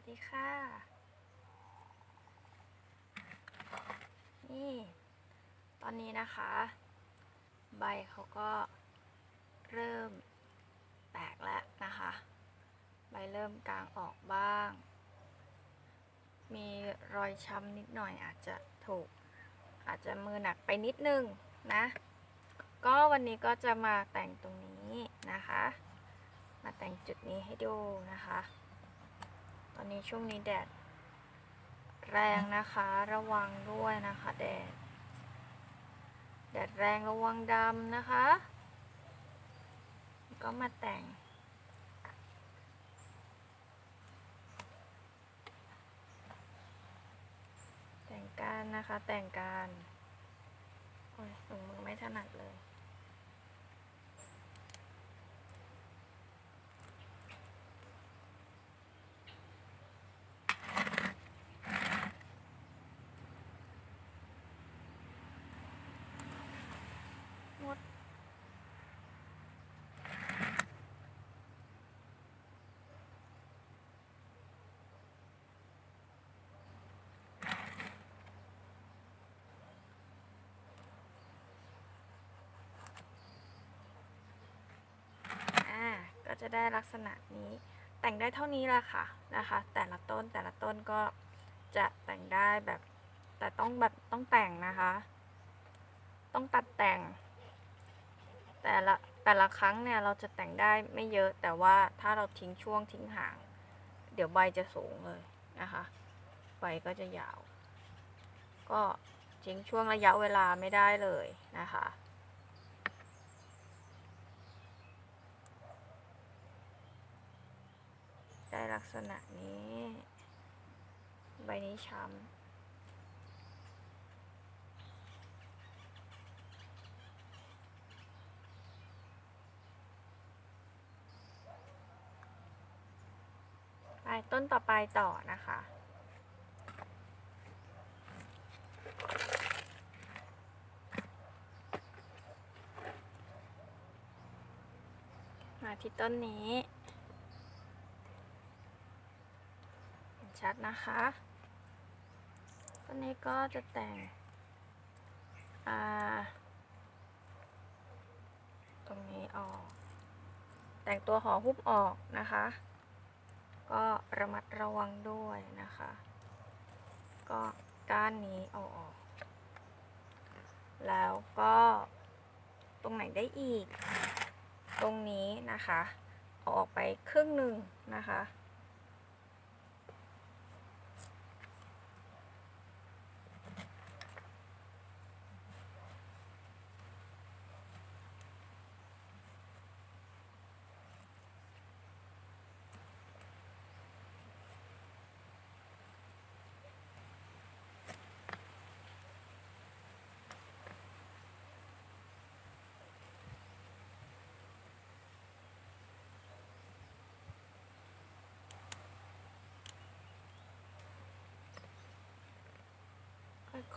วัสดีค่ะ นี่ ตอนนี้นะคะ ใบเขาก็เริ่มแตกแล้วนะคะ ใบเริ่มกลางออกบ้าง มีรอยช้ำนิดหน่อยอาจจะถูก อาจจะมือหนักไปนิดนึงนะ ก็วันนี้ก็จะมาแต่งตรงนี้นะคะ มาแต่งจุดนี้ให้ดูนะคะ อนนี้ช่วงนี้แดดแรงนะคะ ระวังด้วยนะคะแดด แดดแรงระวังดำนะคะ ก็มาแต่ง แต่งการนะคะแต่งการโอ้ยลงมือไม่ถนัดเลย จะได้ลักษณะนี้ แต่งได้เท่านี้แหละค่ะนะคะ แต่ละต้นแต่ละต้นก็จะแต่งได้แบบ แต่ต้องแบบต้องแต่งนะคะ ต้องตัดแต่ง แต่ละแต่ละครั้งเนี่ยเราจะแต่งได้ไม่เยอะแต่ว่าถ้าเราทิ้งช่วงทิ้งห่าง เดี๋ยวใบจะสูงเลยนะคะ ใบก็จะยาว ก็ทิ้งช่วงระยะเวลาไม่ได้เลยนะคะ ได้ลักษณะนี้ ใบนี้ช้ำไปต้นต่อไปต่อนะคะ มาที่ต้นนี้ เห็นชัดนะคะต้นนี้ก็จะแต่งตรงนี้ออก แต่งตัวหอหุบออกนะคะ ก็ระมัดระวังด้วยนะคะ ก็ก้านนี้เอาออก แล้วก็ตรงไหนได้อีก ตรงนี้นะคะ เอาออกไปครึ่งหนึ่งนะคะ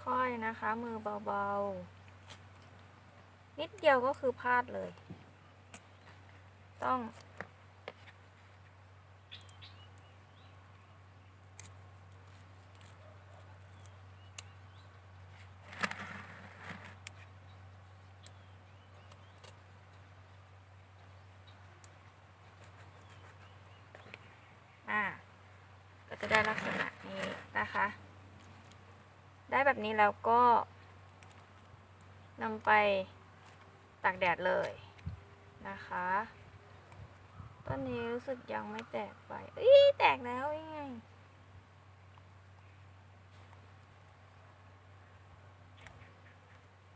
ค่อยๆนะคะ มือเบาๆ นิดเดียวก็คือพลาดเลย ต้อง อ่า ก็จะได้ลักษณะนี้นะคะ ได้ แบบนี้แล้วก็นำไปตากแดดเลยนะคะ ต้นนี้รู้สึกยังไม่แตกไปเอ้ยแตกแล้วยังไง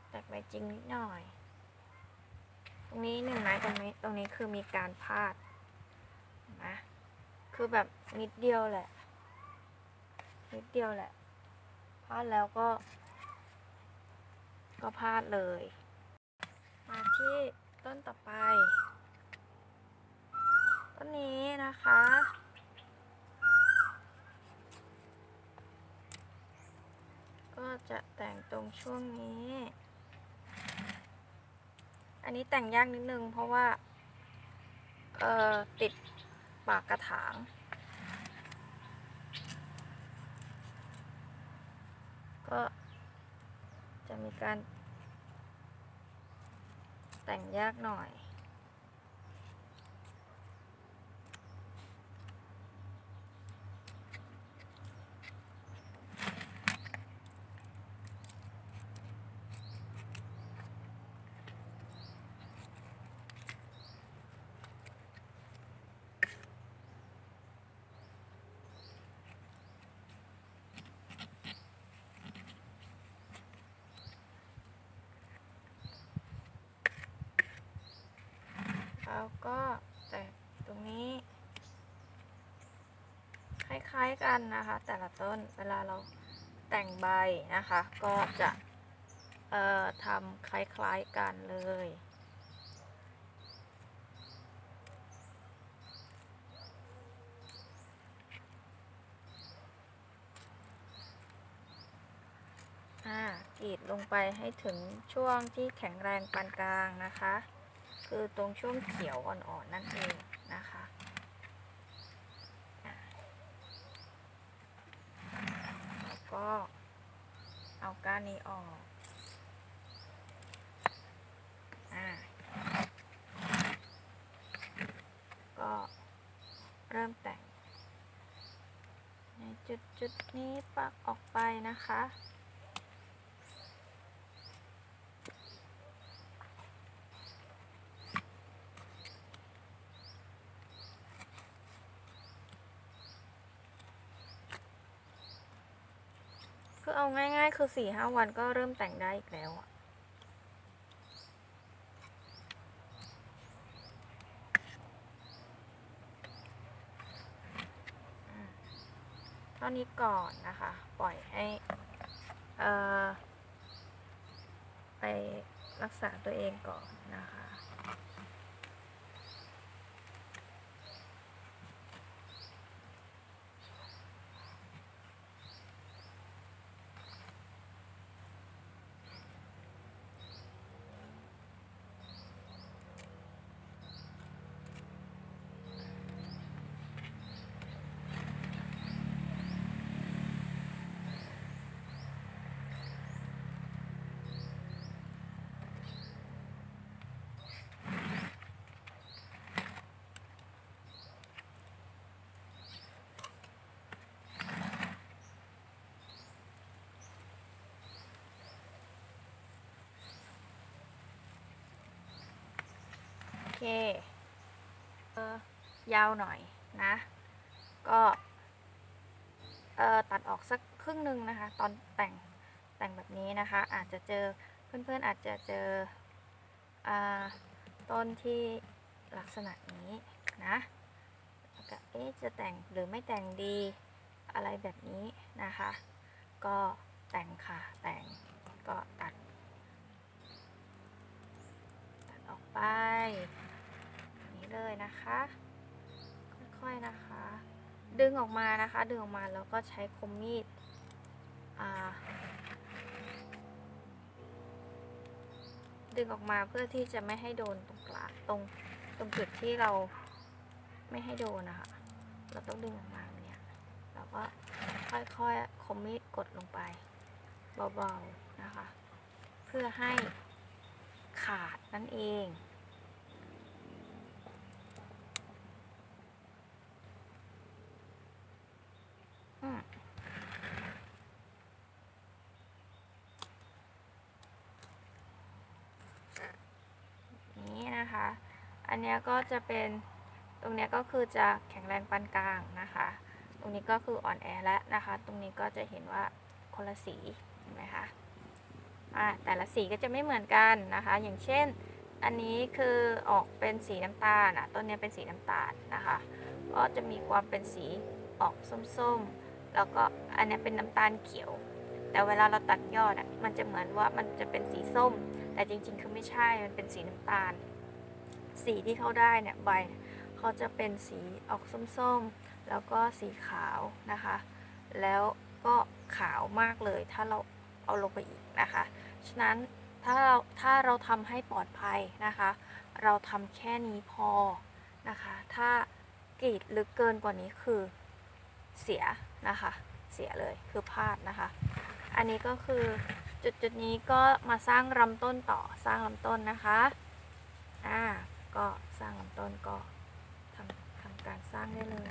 แตกไปจริงนิดหน่อย ตรงนี้หนึ่งไม้ตรงนี้ตรงนี้คือมีการพลาดนะคือแบบนิดเดียวแหละ นิดเดียวแหละ พลาดแล้วก็ ก็พลาดเลย มาที่ต้นต่อไป ต้นนี้นะคะ ก็จะแต่งตรงช่วงนี้ อันนี้แต่งยากนิดนึงเพราะว่า เอ่อ ติดปากกระถาง จะ มีการแต่งยากหน่อย แล้วก็แต่ตรงนี้ คล้ายๆกันนะคะ แต่ละต้นเวลาเราแต่งใบนะคะ ก็จะเอ่อทำคล้ายๆกันเลยอ่ากรีดลงไปให้ถึงช่วงที่แข็งแรงปานกลางนะคะ คือตรงช่วงเขียวอ่อนๆนั่นเองนะคะแล้วก็เอาก้านนี้ออกอะก็เริ่มแต่งในจุดจุดๆนี้ปักออกไปนะคะ คือเอาง่ายๆ คือ สี่ห้าวันก็เริ่มแต่งได้อีกแล้วอะอืมเท่านี้ก่อนนะคะ ปล่อยให้ไปรักษาตัวเองก่อนนะคะ เคเออยาวหน่อยนะ ก็เออตัดออกสักครึ่งหนึ่งนะคะ ตอนแต่งแต่งแบบนี้นะคะ อาจจะเจอเพื่อนๆอาจจะเจออต้นที่ลักษณะนี้นะก็เอ๊จะแต่งหรือไม่แต่งดีอะไรแบบนี้นะคะ ก็แต่งค่ะแต่งก็ตัด ตัดออกไป เลยนะคะ ค่อยๆนะคะ ดึงออกมานะคะ ดึงออกมาแล้วก็ใช้คมมีดดึงออกมาเพื่อที่จะไม่ให้โดนตรงกลางตรงตรงจุดที่เราไม่ให้โดนนะคะ เราต้องดึงออกมาเนี่ยแล้วก็ค่อยๆคมมีดกดลงไปเบาๆนะคะ เพื่อให้ขาดนั่นเอง นี่นะคะ อันนี้ก็จะเป็นตรงนี้ก็คือจะแข็งแรงปานกลางนะคะ ตรงนี้ก็คืออ่อนแอแล้วนะคะ ตรงนี้ก็จะเห็นว่าคนละสีเห็นไหมคะอะแต่ละสีก็จะไม่เหมือนกันนะคะ อย่างเช่น อันนี้คือออกเป็นสีน้ำตาลอะต้นนี้เป็นสีน้ำตาลนะคะ ก็จะมีความเป็นสีออกส้มๆ แล้วก็อันนี้เป็นน้ำตาลเขียว แต่เวลาเราตัดยอดอะมันจะเหมือนว่ามันจะเป็นสีส้ม แต่จริง ๆ คือไม่ใช่มันเป็นสีน้ำตาล สีที่เขาได้เนี่ยใบเขาจะเป็นสีออกส้มๆ แล้วก็สีขาวนะคะ แล้วก็ขาวมากเลย ถ้าเราเอาลงไปอีกนะคะ ฉะนั้นถ้าเราถ้าเราทำให้ปลอดภัยนะคะ เราทำแค่นี้พอนะคะ ถ้ากรีดลึกเกินกว่านี้คือเสีย นะคะ เสียเลยคือพลาดนะคะ อันนี้ก็คือจุดจุดนี้ก็มาสร้างลำต้นต่อสร้างลำต้นนะคะอ่าก็สร้างลำต้นก็ทำทำการสร้างได้เลย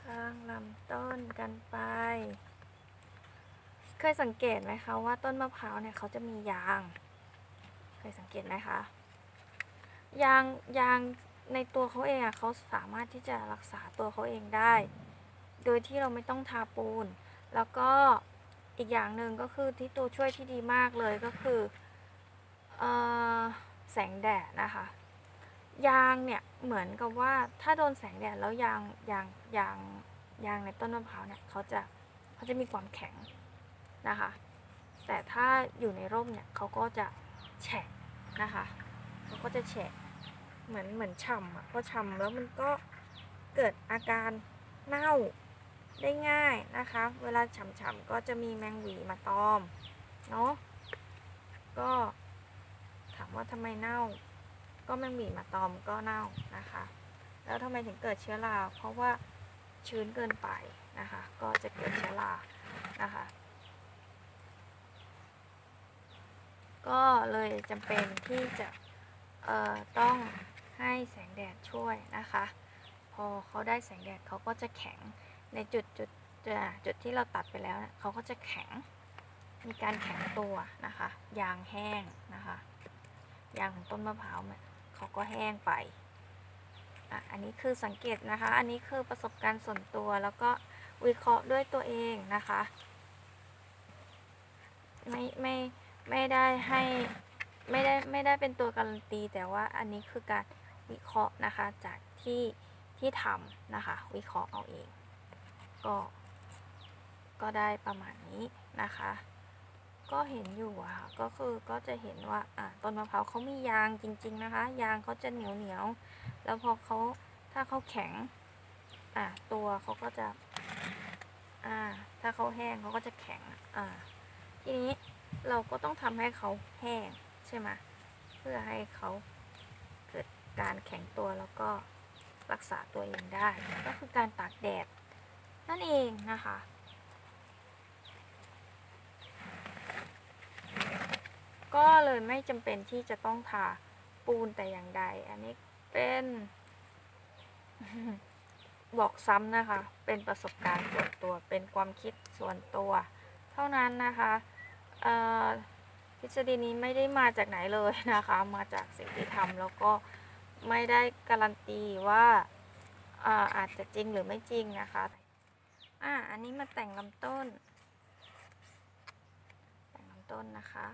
สร้างลำต้นกันไป เคยสังเกตไหมคะว่าต้นมะพร้าวเนี่ยเขาจะมียาง ยสังเกตไหมคะยางยางในตัวเขาเองอะเขาสามารถที่จะรักษาตัวเขาเองได้ โดยที่เราไม่ต้องทาปูน แล้วก็อีกอย่างหนึ่งก็คือที่ตัวช่วยที่ดีมากเลยก็คือออแสงแดดนะคะ ยางเนี่ยเหมือนกับว่าถ้าโดนแสงแดดแล้วยางยางยางยางในต้นมะพร้าวเนี่ยเขาจะเขาจะมีความแข็งนะคะ แต่ถ้าอยู่ในร่มเนี่ยเขาก็จะแฉะ นะคะเขาก็จะแฉะเหมือนเหมือนฉ่ำอะพอฉ่ำแล้วมันก็เกิดอาการเน่าได้ง่ายนะคะ เวลาฉ่ำๆก็จะมีแมงหวีมาตอมเนาะก็ถามว่าทำไมเน่า ก็แมงหวีมาตอมก็เน่านะคะ แล้วทำไมถึงเกิดเชื้อราเพราะว่าชื้นเกินไปนะคะ ก็จะเกิดเชื้อรานะคะ ก็เลยจำเป็นที่จะเอ่อต้องให้แสงแดดช่วยนะคะ พอเขาได้แสงแดดเขาก็จะแข็งในจุดจุดจุดจุดที่เราตัดไปแล้วเนี่ยเขาก็จะแข็งมีการแข็งตัวนะคะ ยางแห้งนะคะ ยางของต้นมะพร้าวเนี่ยเขาก็แห้งไปอะอันนี้คือสังเกตนะคะ อันนี้คือประสบการณ์ส่วนตัวแล้วก็วิเคราะห์ด้วยตัวเองนะคะ ไม่ไม่ ไม่ได้ให้ไม่ได้ไม่ได้เป็นตัวการันตี แต่ว่าอันนี้คือการวิเคราะห์นะคะจากที่ที่ทำนะคะ วิเคราะห์เอาเอง ก็ ก็ได้ประมาณนี้นะคะ ก็เห็นอยู่อะค่ะก็คือก็จะเห็นว่าอะต้นมะพร้าวเขามียางจริง ๆนะคะ ยางเขาจะเหนียวเหนียวแล้วพอเขาถ้าเขาแข็งอะตัวเขาก็จะอ่าถ้าเขาแห้งเขาก็จะแข็งอ่าทีนี้ เราก็ต้องทำให้เขาแห้งใช่ไหมเพื่อให้เขาเกิดการแข็งตัวแล้วก็รักษาตัวเองได้ ก็คือการตากแดดนั่นเองนะคะ ก็เลยไม่จำเป็นที่จะต้องทาปูนแต่อย่างใด อันนี้เป็นบอกซ้ำนะคะ เป็นประสบการณ์ส่วนตัว เป็นความคิดส่วนตัว เท่านั้นนะคะ ทฤษฎีนี้ไม่ได้มาจากไหนเลยนะคะ มาจากสิ่งที่ทำแล้วก็ไม่ได้การันตีว่าอาอาจจะจริงหรือไม่จริงนะคะอ่าอันนี้มาแต่งลำต้น แต่งลำต้นนะคะ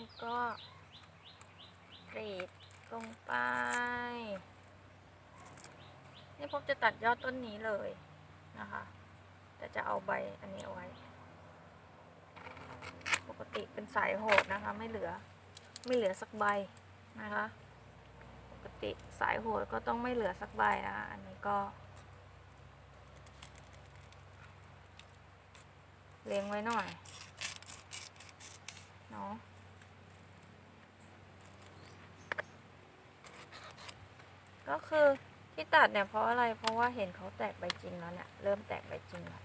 นี่ก็กรีดลงไป นี่ผมจะตัดยอดต้นนี้เลยนะคะ แต่จะเอาใบอันนี้เอาไว้ ปกติเป็นสายโหดนะคะ ไม่เหลือไม่เหลือสักใบนะคะ ปกติสายโหดก็ต้องไม่เหลือสักใบนะคะ อันนี้ก็เลี้ยงไว้หน่อย เนาะ ก็คือที่ตัดเนี่ยเพราะอะไร เพราะว่าเห็นเขาแตกใบจริงแล้วเนี่ย เริ่มแตกใบจริงแล้ว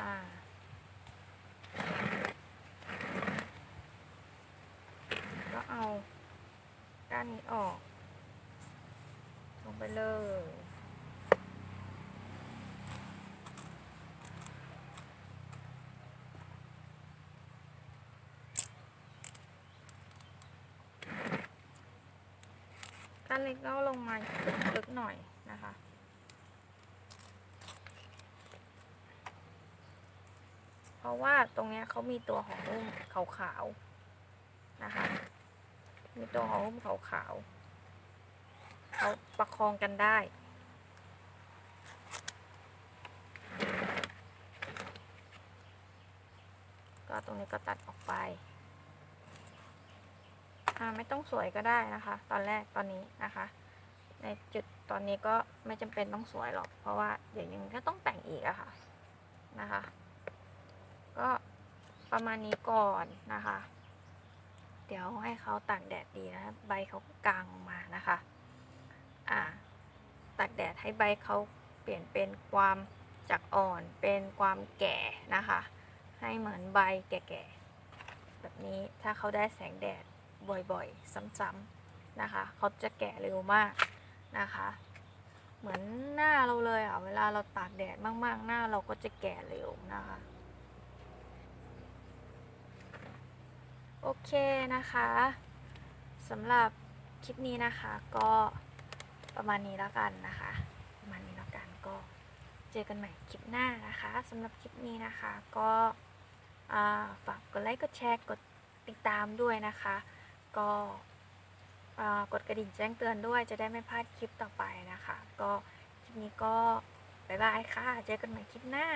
อ่า ก็เอาก้านนี้ออก ลงไปเลย้นเล็กก็ลงมาลึกหน่อยนะคะ เพราะว่าตรงนี้เขามีตัวหอหุ้มขาวๆนะคะ มีตัวหอหุ้มขาวๆเขาประคองกันได้ก็ตรงนี้ก็ตัดออกไป ไม่ต้องสวยก็ได้นะคะ ตอนแรกตอนนี้นะคะ ในจุดตอนนี้ก็ไม่จำเป็นต้องสวยหรอก เพราะว่าเดี๋ยวยังก็ต้องแต่งอีกอะค่ะนะคะ ก็ประมาณนี้ก่อนนะคะ เดี๋ยวให้เขาตากแดดดีนะ ใบเขากลางออกมานะคะ อ่าตากแดดให้ใบเขาเปลี่ยนเป็นความจากอ่อนเป็นความแก่นะคะ ให้เหมือนใบแก่ๆแบบนี้ถ้าเขาได้แสงแดด บ่อยๆ ซ้ำๆนะคะ เขาจะแก่เร็วมากนะคะ เหมือนหน้าเราเลยอะ เวลาเราตากแดดมากๆ หน้าเราก็จะแก่เร็วนะคะ โอเคนะคะสำหรับคลิปนี้นะคะก็ประมาณนี้แล้วกันนะคะ ประมาณนี้แล้วกันก็เจอกันใหม่คลิปหน้านะคะสำหรับคลิปนี้นะคะก็ฝากกดไลค์กดแชร์กดติดตามด้วยนะคะ ก็กดกระดิ่งแจ้งเตือนด้วย จะได้ไม่พลาดคลิปต่อไปนะคะ ก็คลิปนี้ก็บ๊ายบายค่ะ เจอกันใหม่คลิปหน้า